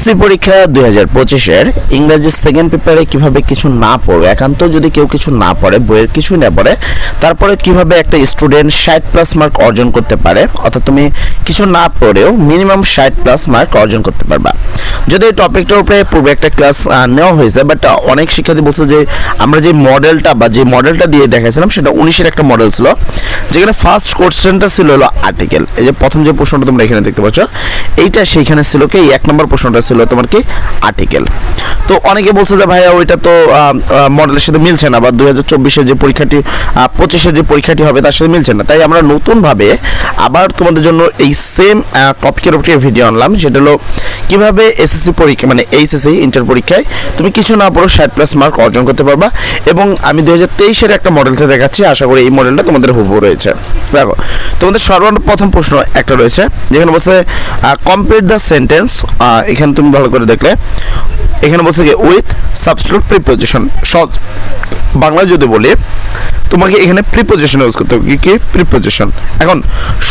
SSC পরীক্ষা দুই হাজার পঁচিশের ইংরেজি সেকেন্ড পেপারে কীভাবে কিছু না পড়বে একান্ত যদি কেউ কিছু না পড়ে, বইয়ের কিছু না পড়ে, তারপরে কীভাবে একটা স্টুডেন্ট ষাট প্লাস মার্ক অর্জন করতে পারে, অর্থাৎ তুমি কিছু না পড়েও মিনিমাম ষাট প্লাস মার্ক অর্জন করতে পারবা। যদি এই টপিকটার উপরে পূর্বে একটা ক্লাস নেওয়া হয়েছে বাট অনেক শিক্ষার্থী বলছে যে, আমরা যে মডেলটা বা যে মডেলটা দিয়ে দেখাইছিলাম, সেটা উনিশের একটা মডেল ছিল, যেখানে ফার্স্ট কোশ্চেনটা ছিল হলো আর্টিকেল এই যে প্রথম যে প্রশ্নটা তোমরা এখানে দেখতে পাচ্ছ, এইটা সেইখানে ছিল কি, এক নম্বর প্রশ্নটা ছিল তোমার কি আর্টিকেল তো অনেকে বলছে যে, ভাইয়া, ওইটা তো মডেলের সাথে মিলছে না বা দুই হাজার যে পরীক্ষাটি পঁচিশের যে পরীক্ষাটি হবে তার সাথে মিলছে না। তাই আমরা নতুনভাবে আবার তোমাদের জন্য এই সেম টপিকের উপরে ভিডিও আনলাম। সেটা হলো, কীভাবে এসএসসি পরীক্ষা মানে এইচএসসি ইন্টার পরীক্ষায় তুমি কিছু না পড়ো ষাট প্লাস মার্ক অর্জন করতে পারবা। এবং আমি দুই হাজার তেইশের একটা মডেলতে দেখাচ্ছি। আশা করি এই মডেলটা তোমাদের হুবহু রয়েছে। দেখো তোমাদের সর্বপ্রথম প্রশ্ন একটা রয়েছে, যেখানে বলছে কমপ্লিট দ্য সেন্টেন্স এখানে তুমি ভালো করে দেখলে, এখানে বলছে কি উইথ সাবস্টিটিউট প্রিপোজিশন সহজ বাংলা যদি বলি, তোমাকে এখানে প্রিপোজিশন ইউজ করতে হবে, কি প্রিপোজিশন এখন,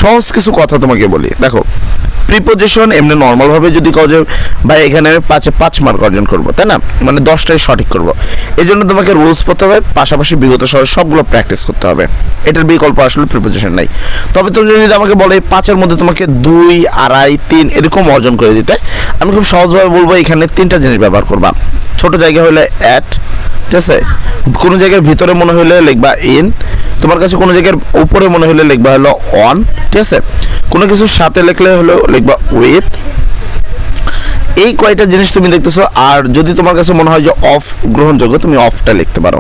সহজ কিছু কথা তোমাকে বলি, দেখো প্রিপোজিশন এমনি নর্মালভাবে যদি কাউ যে ভাই, এখানে পাঁচে পাঁচ মার্ক অর্জন করব, তাই না? মানে দশটাই সঠিক করব। এই জন্য তোমাকে রুলস পড়তে হবে, পাশাপাশি বিগত সহ সবগুলো প্র্যাকটিস করতে হবে। এটার বিকল্প আসলে প্রিপোজিশন নাই। তবে তুমি যদি আমাকে বলো পাঁচের মধ্যে তোমাকে দুই, আড়াই, তিন এরকম অর্জন করে দিতে, আমি খুব সহজভাবে বলব এখানে তিনটা জিনিস ব্যবহার করবা। ছোট জায়গা হলে অ্যাট ঠিক আছে? কোনো জায়গার ভিতরে মনে হলে লিখবা ইন তোমার কাছে কোনো জায়গার উপরে মনে হলে লিখবা হলো অন ঠিক আছে? কোনো কিছুর সাথে লিখলে হলো লিখবা উইথ এই কয়টা জিনিস তুমি দেখতেছো, আর যদি তোমার কাছে মনে হয় যে অফ গ্রহণযোগ্য, তুমি অফটা লিখতে পারো।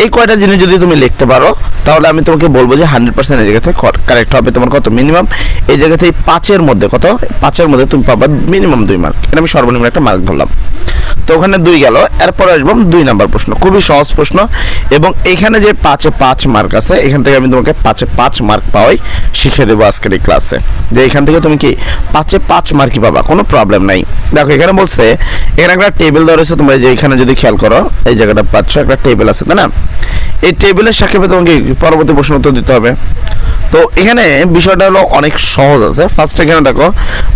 এই কয়টা জিনিস যদি তুমি লিখতে পারো, তাহলে আমি তোমাকে বলব যে হান্ড্রেড পার্সেন্ট এই জায়গাতে কারেক্ট হবে তোমার কত মিনিমাম এই জায়গাতে এই পাঁচের মধ্যে কত? পাঁচের মধ্যে তুমি পাবা মিনিমাম দুই মার্ক এটা আমি সর্বনিম্ন একটা মার্ক ধরলাম। তো ওখানে দুই গেল। এরপর আসব দুই নাম্বার প্রশ্ন। খুবই সহজ প্রশ্ন। এবং এখানে যে পাঁচে পাঁচ মার্ক আছে, এখান থেকে আমি তোমাকে পাঁচে পাঁচ মার্ক পাওয়াই শিখিয়ে দেবো আজকের এই ক্লাসে যে এখান থেকে তুমি কি পাঁচে পাঁচ মার্কই পাবা, কোনো প্রবলেম নাই। দেখো, এখানে বলছে, এখানে একটা টেবিল ধরেছে তোমরা যে এখানে যদি খেয়াল করো, এই জায়গাটা পাচ্ছ, একটা টেবিল আছে, তাই না? এই টেবিলের সাক্ষেপে তোমাকে পরবর্তী প্রশ্ন উত্তর দিতে হবে। তো এখানে বিষয়টা হলো অনেক সহজ আছে। ফার্স্ট এখানে দেখো,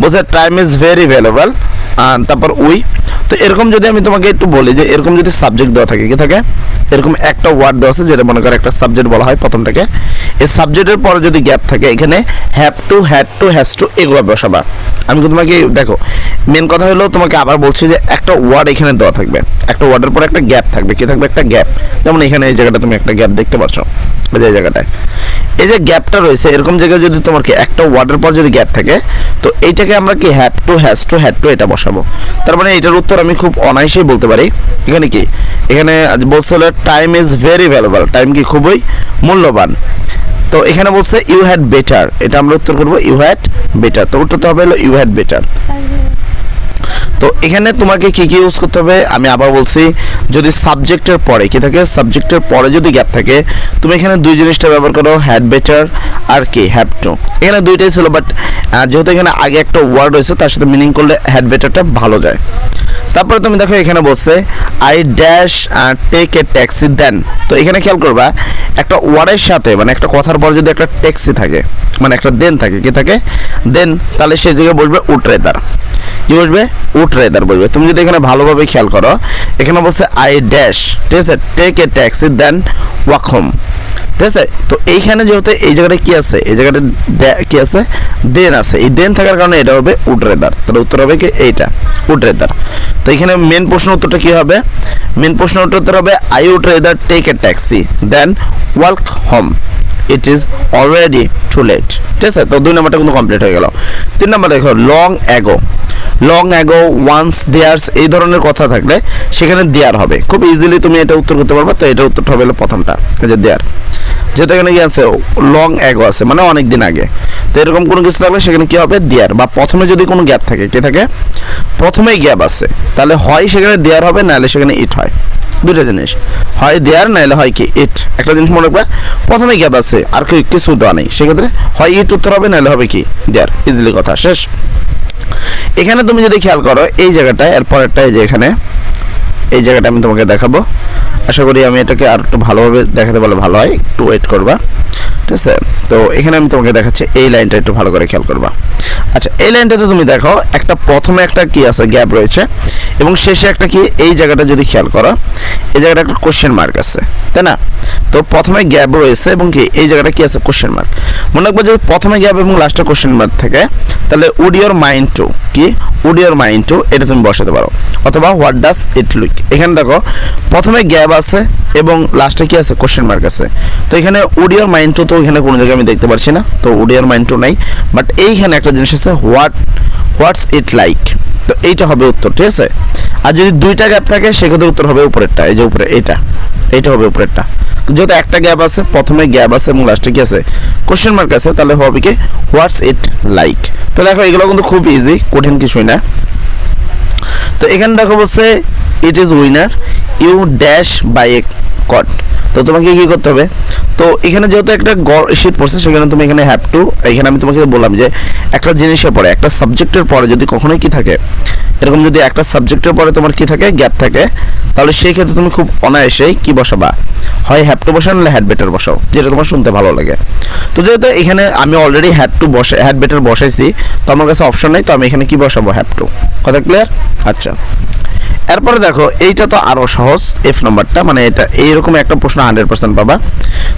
বলছে টাইম ইজ ভেরি ভ্যালুয়েবল তারপর উই। তো এরকম যদি আমি তোমাকে একটু বলি যে এরকম যদি সাবজেক্ট দেওয়া থাকে, কি থাকে? এরকম একটা ওয়ার্ড দেওয়া আছে যেটা মনে করো একটা সাবজেক্ট বলা হয় প্রথমটাকে। এই সাবজেক্টের পরে যদি গ্যাপ থাকে, এখানে have to had to has to এগুলো বসাবা। আমি তোমাকে, দেখো মেন কথা হলো তোমাকে আবার বলছি যে একটা ওয়ার্ড এখানে দেওয়া থাকবে। একটা ওয়ার্ডের পর একটা গ্যাপ থাকবে। কি থাকবে? একটা গ্যাপ যেমন এখানে এই জায়গাটা তুমি একটা গ্যাপ দেখতে পাচ্ছ এই জায়গাটায়। এই যে গ্যাপটা রয়েছে, এরকম জায়গায় যদি তোমার কি একটা ওয়ার্ডের পর যদি গ্যাপ থাকে, তো এইটাকে আমরা কি have to has to had to এটা বসাবো। তার মানে এটার উত্তর আমি খুব অনায়াসেই বলতে পারি। এখানে কি? এখানে বলছে হলো time is very valuable time কি খুবই মূল্যবান। তো এখানে বলছে ইউ হ্যাড বেটার এটা আমরা উত্তর করব ইউ হ্যাড বেটার তো উত্তর তো হবে হলো ইউ হ্যাড বেটার তো এখানে তোমাকে কি কি ইউজ করতে হবে? আমি আবার বলছি, যদি সাবজেক্টের পরে কি থাকে? সাবজেক্টের পরে যদি গ্যাপ থাকে, তুমি এখানে দুই জিনিসটা ব্যবহার করো হ্যাড বেটার আর কি হ্যাভ টু এখানে দুইটাই ছিল বাট যেহেতু এখানে আগে একটা ওয়ার্ড রয়েছে, তার সাথে মিনিং করলে হ্যাড বেটারটা ভালো যায়। তারপরে তুমি দেখো এখানে বলছে I dash take a taxi then তো এখানে খেয়াল করবা, একটা ওয়ার্ডের সাথে মানে একটা কথার পর যদি একটা ট্যাক্সি থাকে মানে একটা দেন থাকে, কি থাকে? দেন তাহলে সেই জায়গায় বলবে উটরেদার কি বলবে উটরেদার বলবে। তুমি যদি এখানে ভালোভাবে খেয়াল করো, এখানে বলছে আই ড্যাশ ঠিক আছে? Take a taxi then walk home ঠিক আছে? তো এইখানে যেহেতু এই জায়গাটা কি আছে? এই জায়গাটা কি আছে? দেন আছে। এই দেন থাকার কারণে এটা হবে উটরেদার তাহলে উত্তর হবে কি? এইটা উটরেদার তো এখানে মেন প্রশ্ন উত্তরটা কি হবে? মেন প্রশ্ন উত্তর হবে I would rather take a taxi then walk home it is already too late ঠিক আছে? তো দুই নম্বরটা কিন্তু কমপ্লিট হয়ে গেল। তিন নম্বর দেখো long ago long ago once there's এই ধরনের কথা থাকলে সেখানে দেয়ার হবে। খুব ইজিলি তুমি এটা উত্তর করতে পারবে, তো এটা উত্তরটা হবে প্রথমটা যে দেয়ার যেটা এখানে কি আছে লং অ্যাগো আছে মানে অনেক দিন আগে। তো এরকম কোনো কিছু থাকলে সেখানে কি হবে? দেয়ার বা প্রথমে যদি কোনো গ্যাপ থাকে, কি থাকে? প্রথমেই গ্যাপ আছে। তাহলে হয় সেখানে দেয়ার হবে, নাহলে সেখানে ইট হয়। দুটো জিনিস। হয় দেয়ার নাহলে হয় কি? ইট একটা জিনিস মনে রাখবে, প্রথমে গ্যাপ আছে, আর কিছু দেওয়া নেই। সেক্ষেত্রে হয় ইট উত্তর হবে, নাহলে হবে কি? দেয়ার ইজিলি কথা, শেষ। এখানে তুমি যদি খেয়াল করো, এই জায়গাটায়, এর পরেরটা এই যে এখানে, এই জায়গাটা আমি তোমাকে দেখাবো। আশা করি আমি এটাকে আর একটু ভালোভাবে দেখাতে পারলে ভালো হয়। একটু ওয়েট করবা। ঠিক আছে? তো এখানে আমি তোমাকে দেখাচ্ছি, এই লাইনটা একটু ভালো করে খেয়াল করবা। আচ্ছা এই লাইনটাতে তুমি দেখো, একটা প্রথমে একটা কি আছে গ্যাপ রয়েছে। এবং শেষে একটা কি, এই জায়গাটা যদি খেয়াল করো, এই জায়গাটা একটা কোশ্চেন মার্ক আছে। তাই না? তো প্রথমে গ্যাপ রয়েছে এবং কি এই জায়গাটা কি আছে? কোশ্চেন মার্ক মনে রাখব যদি প্রথমে গ্যাপ এবং লাস্টে কোশ্চেন মার্ক থাকে, তাহলে উড ইয়োর মাইন্ড টু কি? উড ইয়োর মাইন্ড টু এটা তুমি বসাতে পারো। অথবা হোয়াট ডাস ইট লুক এখানে দেখো, প্রথমে গ্যাপ আছে এবং লাস্টে কি আছে? কোশ্চেন মার্ক আছে। তো এখানে উড ইয়োর মাইন্ড টু তো এখানে কোনো জায়গায় আমি দেখতে পাচ্ছি না। তো উড ইয়োর মাইন্ড টু নাই। বাট এইখানে একটা জিনিস আছে হোয়াট হোয়াটস ইট লাইক তো এইটা হবে উত্তর, ঠিক আছে? আর যদি দুইটা গ্যাপ থাকে, সেক্ষেত্রে উত্তর হবে উপরেরটা, এই যে উপরে, এটা। এটা হবে উপরেরটা। যেহেতু একটা গ্যাপ আছে, প্রথমে গ্যাপ আছে এবং লাস্টে কি আছে? কোশ্চেন মার্ক আছে, তাহলে হবে কি হোয়াটস ইট লাইক তো দেখো, এগুলো কিন্তু খুব ইজি কঠিন কিছুই না। তো এখানে দেখো বলছে it is winner you dash by a caught তো তোমাকে কি করতে হবে? তো এখানে যেহেতু একটা গড় শীত পড়ছে, সেখানে তুমি এখানে হ্যাভ টু এখানে আমি তোমাকে বললাম যে একটা জিনিসের পরে, একটা সাবজেক্টের পরে যদি কখনোই কি থাকে, এরকম যদি একটা সাবজেক্টের পরে তোমার কি থাকে গ্যাপ থাকে, তাহলে সেই ক্ষেত্রে তুমি খুব অনায়াসেই কি বসাবা? হয় হ্যাভ টু বসাও, নাহলে হ্যাড বেটার বসাও, যেটা তোমার শুনতে ভালো লাগে। তো যেহেতু এখানে আমি অলরেডি হ্যাড টু বসে হ্যাড বেটার বসাইছি, তো আমার কাছে অপশন নেই, তো আমি এখানে কি বসাবো হ্যাভ টু কথা ক্লিয়ার আচ্ছা। এরপরে দেখো, এইটা তো আরও সহজ এফ নাম্বারটা মানে এটা এইরকম একটা প্রশ্ন হান্ড্রেড পার্সেন্ট পাবা।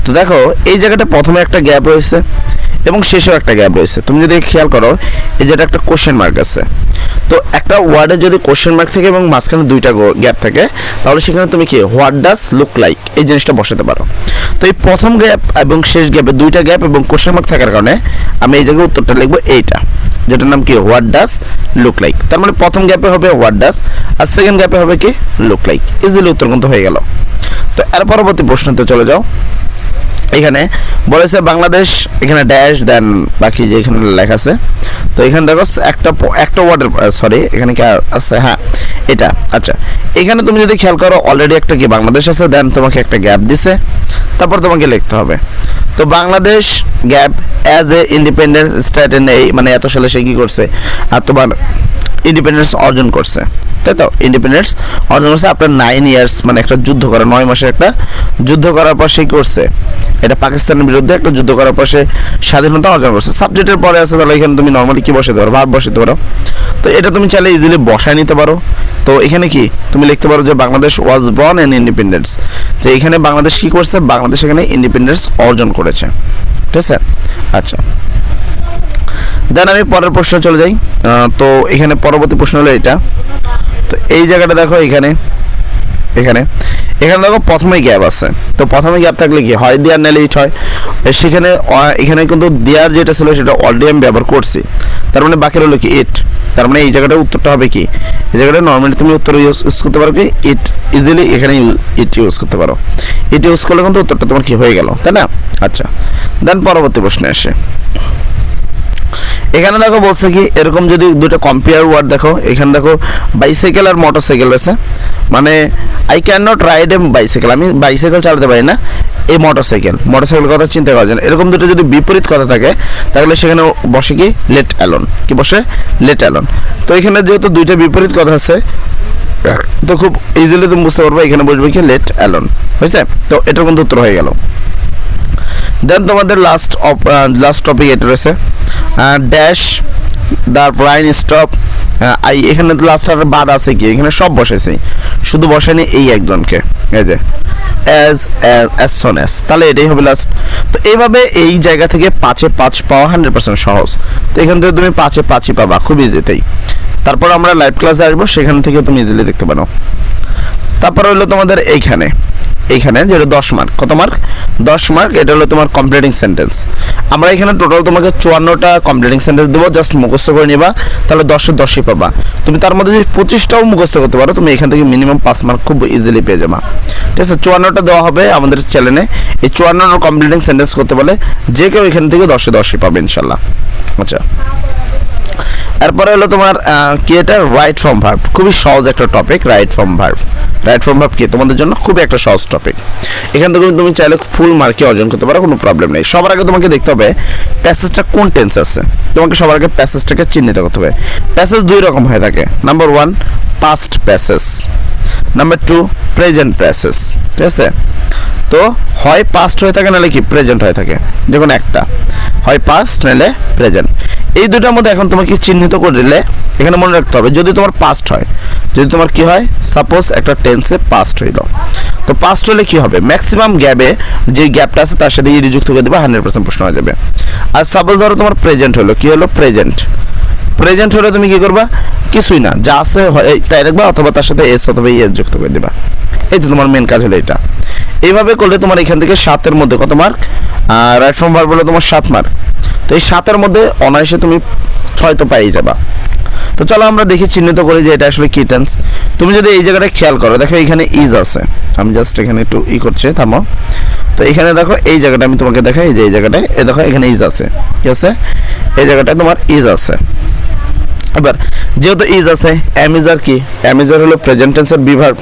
তো দেখো, এই জায়গাটা প্রথমে একটা গ্যাপ রয়েছে এবং শেষেও একটা গ্যাপ রয়েছে। তুমি যদি খেয়াল করো, এই যেটা একটা কোশ্চেন মার্ক আছে। তো একটা ওয়ার্ডে যদি কোশ্চেন মার্ক থাকে এবং মাঝখানে দুইটা গ্যাপ থাকে, তাহলে সেখানে তুমি কি হোয়াট ডাস লুক লাইক এই জিনিসটা বসাতে পারো। তো এই প্রথম গ্যাপ এবং শেষ গ্যাপে দুইটা গ্যাপ এবং কোশ্চেন মার্ক থাকার কারণে আমি এই জায়গায় উত্তরটা লিখব এইটা। যেটার নাম কি? হোয়াট ডাস লুক লাইক তার মানে প্রথম গ্যাপে হবে হোয়াট ডাস আর সেকেন্ড গ্যাপে হবে কি? লুক লাইক ইজিলি উত্তর কিন্তু হয়ে গেল। তো এর পরবর্তী প্রশ্নতে চলে যাও। এখানে বলেছে বাংলাদেশ, এখানে ড্যাশ দেন বাকি যে এখানে লেখা আছে। তো এখানে দেখো একটা একটা ওয়ার্ডের সরি এখানে কি আছে? হ্যাঁ। এটা আচ্ছা। এখানে তুমি যদি খেয়াল করো অলরেডি একটা কি বাংলাদেশ আছে দেন তোমাকে একটা গ্যাপ দিছে। তারপর তোমাকে লিখতে হবে। তো Bangladesh gap as a independence state এই মানে এত সালে সে কি করছে? আর তোমার ইন্ডিপেন্ডেন্স অর্জন করছে। তাই তো? ইন্ডিপেন্ডেন্স অর্জন করছে আপনার নাইন ইয়ার্স মানে একটা যুদ্ধ করা, নয় মাসের একটা যুদ্ধ করার পর সে করছে? এটা পাকিস্তানের বিরুদ্ধে একটা যুদ্ধ করার পর সে স্বাধীনতা অর্জন করছে। সাবজেক্টের পরে আছে, তাহলে এখানে তুমি নর্মালি কি বসাতে পারো? ভাব বসাতে পারো। তো এটা তুমি চাইলে ইজিলি বসায় নিতে পারো। তো এখানে কি? তুমি লিখতে পারো যে Bangladesh was born and independence যে এখানে বাংলাদেশ কি করছে? বাংলাদেশ এখানে ইন্ডিপেন্ডেন্স অর্জন করেছে। ঠিক আছে? আচ্ছা। দেন আমি পরের প্রশ্ন চলে যাই। তো এখানে পরবর্তী প্রশ্ন হলো এটা। তো এই জায়গাটা দেখো এখানে। এখানে। এখানে দেখো প্রথমেই গ্যাপ আছে। তো প্রথমে গ্যাপ থাকলে কি হয়? দেয়ার নাহলে ইট হয়। সেখানে এখানে কিন্তু দেয়ার যেটা ছিল সেটা অলরেডি আমি ব্যবহার করছি। তার মানে বাকি হলো কি ইট তার মানে এই জায়গাটা উত্তরটা হবে কি? এই জায়গাটা নর্মালি তুমি উত্তর ইউজ করতে পারো কি? ইট ইজিলি এখানে ইট ইউজ করতে পারো। ইট ইউজ করলে কিন্তু উত্তরটা তোমার কি হয়ে গেল, তাই না? আচ্ছা। দেন পরবর্তী প্রশ্নে আসে। এখানে দেখো বলছে কি, এরকম যদি দুটো কম্পেয়ার ওয়ার্ড দেখো, এখানে দেখো বাইসাইকেল আর মোটরসাইকেল রয়েছে। মানে I can not ride a bicycle আমি বাইসাইকেল চালাতে পারি না, এই মোটরসাইকেল মোটরসাইকেল কথা চিন্তা করা যায় না। এরকম দুটো যদি বিপরীত কথা থাকে, তাহলে সেখানে বসে কি লেট অ্যালন কি বসে? লেট অ্যালন তো এখানে যেহেতু দুইটা বিপরীত কথা আছে, তো খুব ইজিলি তুমি বুঝতে পারবে, এখানে বসবে কি লেট অ্যালন হয়েছে? তো এটার কিন্তু উত্তর হয়ে গেল। দেন তোমাদের লাস্ট লাস্ট টপিক এটা রয়েছে। Dash the rain stop I এখানে তো লাস্ট আর বাদ আছে কি? এখানে সব বসেছে শুধু বসেনি এই একজনকে। এই যে অ্যাজ অ্যাজ সন অ্যাজ তাহলে এটাই হবে লাস্ট তো এইভাবে এই জায়গা থেকে পাঁচে পাঁচ পাওয়া হান্ড্রেড পার্সেন্ট সহজ। তো এখান থেকে তুমি পাঁচে পাঁচই পাবা, খুব ইজিতেই তারপর আমরা লাইভ ক্লাসে আসব, সেখান থেকে তুমি ইজিলি দেখতে পারো। তারপর হলো তোমাদের এইখানে। এইখানে যেটা দশ মার্ক কত মার্ক দশ মার্ক এটা হলো তোমার কমপ্লিটিং সেন্টেন্স আমরা এখানে টোটাল তোমাকে চুয়ান্নটা কমপ্লিটিং সেন্টেন্স দেবো জাস্ট মুখস্থ করে নিবা, তাহলে দশে দশই পাবা। তুমি তার মধ্যে যদি পঁচিশটাও মুখস্থ করতে পারো, তুমি এখান থেকে মিনিমাম পাঁচ মার্ক খুব ইজিলি পেয়ে যাবা। ঠিক আছে, চুয়ান্নটা দেওয়া হবে আমাদের চ্যানেলে এই চুয়ান্নটা কমপ্লিটিং সেন্টেন্স করতে বলে যে কেউ এখান থেকে দশে দশই পাবে ইনশাল্লাহ আচ্ছা। এরপরে হলো তোমার কি এটা? রাইট ফর্ম ভার্ব খুবই সহজ একটা topic right form verb right form verb কি? তোমাদের জন্য খুবই একটা সহজ টপিক এখান থেকে তুমি চাইলে ফুল মার্কে অর্জন করতে পারো, কোনো প্রবলেম নেই। সবার আগে তোমাকে দেখতে হবে প্যাসেজটা কোন টেন্স আছে? তোমাকে সবার আগে প্যাসেজটাকে চিহ্নিত করতে হবে। প্যাসেজ দুই রকম হয়ে থাকে। Number one past passage number two present process ঠিক আছে? তো হয় পাস্ট হয়ে থাকে, নাহলে কি? প্রেজেন্ট হয়ে থাকে। দেখুন একটা। হয় পাস্ট নাহলে প্রেজেন্ট এই দুটার মধ্যে এখন তোমাকে চিহ্নিত করে দিলে, এখানে মনে রাখতে হবে, যদি তোমার পাস্ট হয় যদি তোমার কি হয় সাপোজ একটা টেন্সে পাস্ট হইল। তো পাস্ট হলে কি হবে? ম্যাক্সিমাম গ্যাপে যে গ্যাপটা আছে, তার সাথে ইডি যুক্ত করে দেবে হান্ড্রেড পার্সেন্ট প্রশ্ন হয়ে যাবে। আর সাপোজ ধরো তোমার প্রেজেন্ট হলো, কি হলো? প্রেজেন্ট প্রেজেন্ট হলে তুমি কি করবা? কিছুই না। যা আছে তাই রাখবা, অথবা তার সাথে এস অথবা এস যুক্ত করে দেবা। এই তো তোমার মেন কাজ হলো এটা। এইভাবে করলে তোমার এখান থেকে সাতের মধ্যে কত মার্ক রাইট ফ্রম ভার্ব বলে তোমার সাত মার্ক তো এই সাতের মধ্যে অনায়াসে তুমি ছয় তো পাই যাবা। তো চলো আমরা দেখি চিহ্নিত করি যে এটা আসলে কি টেন্স তুমি যদি এই জায়গাটা খেয়াল করো, দেখো এখানে ইজ আছে। আমি জাস্ট এখানে একটু ই করছি, থামো। তো এখানে দেখো এই জায়গাটা আমি তোমাকে দেখাই যে এই জায়গাটায়, এ দেখো এখানে ইজ আছে। ঠিক আছে? এই জায়গাটায় তোমার ইজ আছে। এবার, যেহেতু ইজ আছে অ্যামিজার কি? অ্যামিজার হলো প্রেজেন্ট টেন্সের বিভাগ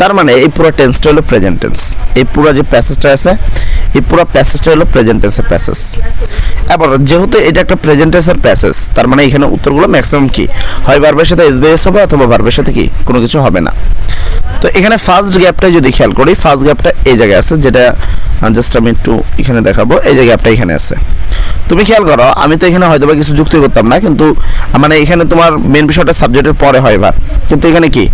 তার মানে এই পুরো টেন্সটা হলো প্রেজেন্ট টেন্স এই পুরো যে প্যাসেজটা আছে, এই পুরো প্যাসেজটা হলো প্রেজেন্ট টেন্সের প্যাসেজ এবার, যেহেতু এটা একটা প্রেজেন্ট টেন্সের প্যাসেজ তার মানে এখানে উত্তরগুলো ম্যাক্সিমাম কি? হয় ভার্বের সাথে এস এসবিএস হবে অথবা ভার্বের সাথে কি? কোনো কিছু হবে না। তো এখানে ফার্স্ট গ্যাপটা যদি খেয়াল করি ফার্স্ট গ্যাপটা এই জায়গায় আছে, যেটা জাস্ট আমি একটু এখানে দেখাবো, এই যে গ্যাপটা এখানে আছে। তুমি খেয়াল করো, আমি তো এখানে হয়তো বা কিছু যুক্তি করতাম না, কিন্তু মানে এখানে তোমার মেন বিষয়টা সাবজেক্টের পরে হয় ভার কিন্তু এখানে কি?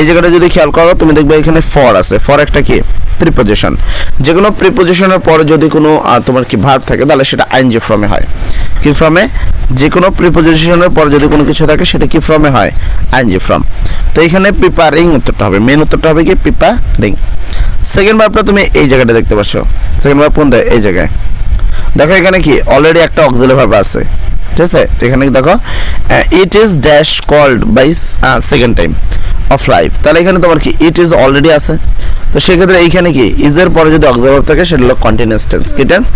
এই জায়গাটা যদি খেয়াল করো, তুমি দেখবে এখানে ফর আছে। ফর একটা কি? প্রিপোজিশন যে কোনো প্রিপোজিশনের পরে যদি কোনো তোমার কি ভার্ব থাকে, তাহলে সেটা আইনজি ফর্মে হয়। কি ফর্মে যে কোনো প্রিপোজিশনের পর যদি কোনো কিছু থাকে, সেটা কি ফর্মে হয়? আইনজি ফর্ম তো এখানে প্রিপারিং উত্তরটা হবে। মেন উত্তরটা হবে কি? প্রিপারিং সেকেন্ড ভার্বটা তুমি এই জায়গাটা দেখতে পাচ্ছ। সেকেন্ড ভার্ব কোন এই জায়গায়। দেখো এখানে কি? অলরেডি একটা অক্সিলারি ভার্ব আছে। ঠিক আছে? এখানে দেখো it is dash called by second time of life তাহলে এখানে তোমার কি? ইট ইজ অলরেডি আছে। তো সেক্ষেত্রে এইখানে কি? ইজের পরে যদি অক্সিলারি থাকে, সেটা হলো কন্টিনিউয়াস টেন্স কি tense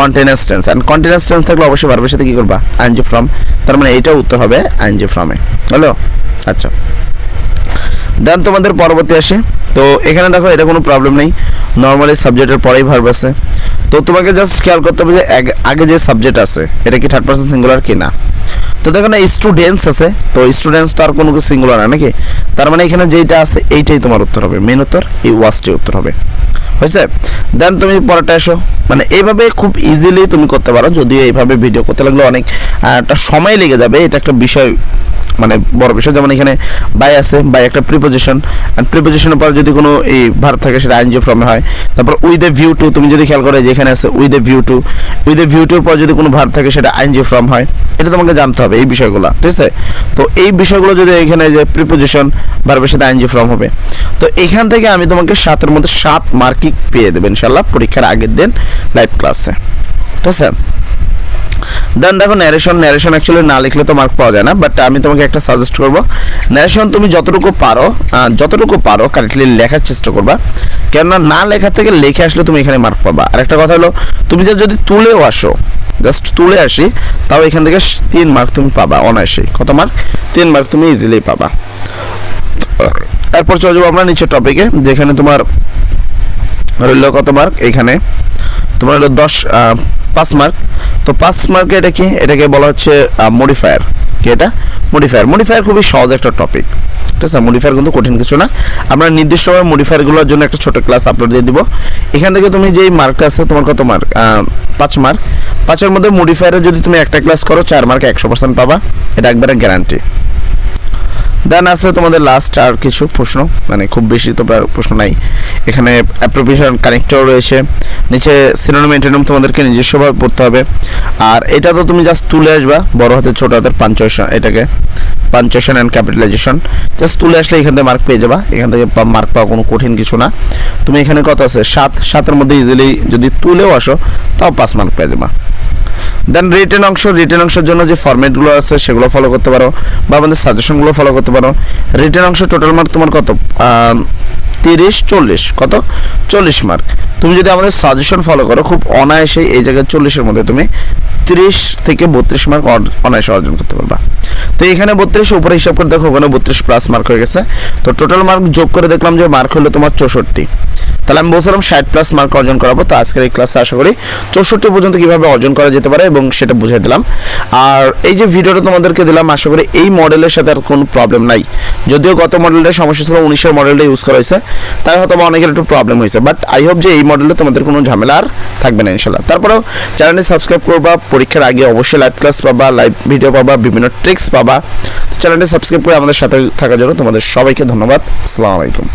continuous tense and continuous tense থাকলে অবশ্যই ভার্বের সাথে কি করবা? আইনজি ফ্রম তার মানে এইটা উত্তর হবে আইনজি ফ্রমে হলো? আচ্ছা। দেন তোমাদের পরবর্তী আসে। তো এখানে দেখো, এটা কোনো প্রবলেম নেই। নর্মালি সাবজেক্টের পরেই ভার্ব আছে। তো তোমাকে জাস্ট খেয়াল করতে হবে যে আগে- যে সাবজেক্ট আছে, এটা কি থার্ড পার্সন সিঙ্গুলার কি না তো দেখো না স্টুডেন্টস আছে, তো স্টুডেন্টস তো আর কোনো সিঙ্গুলার না, নাকি? তার মানে এখানে যেটা আছে, এইটাই তোমার উত্তর হবে। মেন উত্তর, এই ওয়াসটি উত্তর হবে। হয়েছে? দেন তুমি পরেরটা এসো। মানে এইভাবে খুব ইজিলি তুমি করতে পারো, যদিও এইভাবে ভিডিও করতে লাগলে অনেক একটা সময় লেগে যাবে, এটা একটা বিষয় মানে বড় বিষয়। যেমন এখানে বাই আছে বাই একটা প্রিপোজিশন অ্যান্ড প্রিপোজিশনের পর যদি কোনো এই ভার্ব থাকে, সেটা আইনজি ফর্মে হয়। তারপর উইথ এ ভিউ টু তুমি যদি খেয়াল করো যে এখানে আছে with a view to with a view টুর পর যদি কোনো ভার্ব থাকে, সেটা আইনজি ফর্ম হয়। এটা তোমাকে জানতে হবে এই বিষয়গুলো, ঠিক আছে? তো এই বিষয়গুলো যদি এখানে যে প্রিপোজিশন ভার্বের সাথে আইনজি ফর্ম হবে, তো এখান থেকে আমি তোমাকে সাতের মধ্যে সাত মার্কিং পেয়ে দেবো ইনশাল্লাহ পরীক্ষার আগের দিন লাইভ ক্লাসে ঠিক আছে? দেন দেখো ন্যারেশন ন্যারেশন অ্যাকচুয়ালি না লিখলে তো মার্ক পাওয়া যায় না বাট আমি তোমাকে একটা সাজেস্ট করব। ন্যারেশন তুমি যতটুকু পারো যতটুকু পারো কারেক্টলি লেখার চেষ্টা করবা। কেননা না লেখার থেকে লিখে আসলে তুমি এখানে মার্ক পাবা। আর একটা কথা হলো, তুমি যদি তুলেও আসো জাস্ট তুলে আসি, তাও এখান থেকে তিন মার্ক তুমি পাবা অনায়াসে। কত মার্ক তিন মার্ক তুমি ইজিলি পাবা। এরপর চলে যাব আমরা নিচের টপিকে যেখানে তোমার রইল কত মার্ক এখানে। তোমার হলো দশ পাঁচ মার্ক তো পাঁচ মার্কে এটা কি এটাকে বলা হচ্ছে মডিফায়ার কি এটা? মডিফায়ার মডিফায়ার খুবই সহজ একটা টপিক ঠিক আছে মডিফায়ার কিন্তু কঠিন কিছু না। আমরা নির্দিষ্টভাবে মডিফায়ারগুলোর জন্য একটা ছোট ক্লাস আপলোড দিয়ে দিব। এখান থেকে তুমি যেই মার্ক আছে, তোমার কত মার্ক পাঁচ মার্ক পাঁচের মধ্যে মডিফায়ারে যদি তুমি একটা ক্লাস করো, চার মার্ক একশো পার্সেন্ট পাবা। এটা একবারে গ্যারান্টি দেন আছে তোমাদের লাস্ট আর কিছু প্রশ্ন। মানে খুব বেশি তো প্রশ্ন নাই। এখানে অ্যাপ্রোপ্রিয়েশন কানেক্টর রয়েছে। নিচে সিনোনিম এন্টোনিম তোমাদেরকে নিজস্বভাবে পড়তে হবে। আর এটা তো তুমি জাস্ট তুলে আসবা। বড় হাতের, ছোট হাতের পাঞ্চুয়েশন এটাকে। পাঞ্চুয়েশন অ্যান্ড ক্যাপিটালাইজেশন জাস্ট তুলে আসলে এখান থেকে মার্ক পেয়ে যাবা। এখান থেকে মার্ক পাওয়া কোনো কঠিন কিছু না। তুমি এখানে কত আছে? সাত। সাতের মধ্যে ইজিলি যদি তুলেও আসো, তাও পাঁচ মার্ক পেয়ে যাবা। দেন রিটেন অংশ রিটেন অংশের জন্য যে ফরম্যাটগুলো আছে সেগুলো ফলো করতে পারো বা আমাদের সাজেশনগুলো ফলো করতে পারো। রিটেন অংশ টোটাল মার্ক তোমার কত? তিরিশ, চল্লিশ, কত? চল্লিশ মার্ক তুমি যদি আমাদের সাজেশন ফলো করো, খুব অনায়াসে এই জায়গায় চল্লিশের মধ্যে তুমি তিরিশ থেকে বত্রিশ মার্ক অনায়াসে অর্জন করতে পারবা। তো এখানে বত্রিশ, উপরে হিসাব করে দেখো, ওখানে বত্রিশ প্লাস মার্ক হয়ে গেছে। তো টোটাল মার্ক যোগ করে দেখলাম যে মার্ক হলো তোমার চৌষট্টি। তাহলে আমি বলছিলাম ষাট প্লাস মার্ক অর্জন করাবো, তো আজকের এই ক্লাসে আশা করি চৌষট্টি পর্যন্ত কীভাবে অর্জন করা যেতে পারে এবং সেটা বুঝিয়ে দিলাম। আর এই যে ভিডিওটা তোমাদেরকে দিলাম, আশা করি এই মডেলের সাথে আর কোনো প্রবলেম নাই। যদিও গত মডেলটা সমস্যা ছিল, উনিশের মডেলটা ইউজ করা হয়েছে। তাই হয়তো অনেকের একটু প্রবলেম হয়েছে। বাট আই হোপ যে এই মডেলে তোমাদের কোনো ঝামেলা আর থাকবে না ইনশাল্লাহ তারপরেও চ্যানেলটি সাবস্ক্রাইব করবা, পরীক্ষার আগে অবশ্যই লাইভ ক্লাস পাবা লাইভ ভিডিও পাবা, বিভিন্ন ট্রিক্স পাবা। চ্যানেলটি সাবস্ক্রাইব করে আমাদের সাথে থাকার জন্য তোমাদের সবাইকে ধন্যবাদ। আসসালামু আলাইকুম।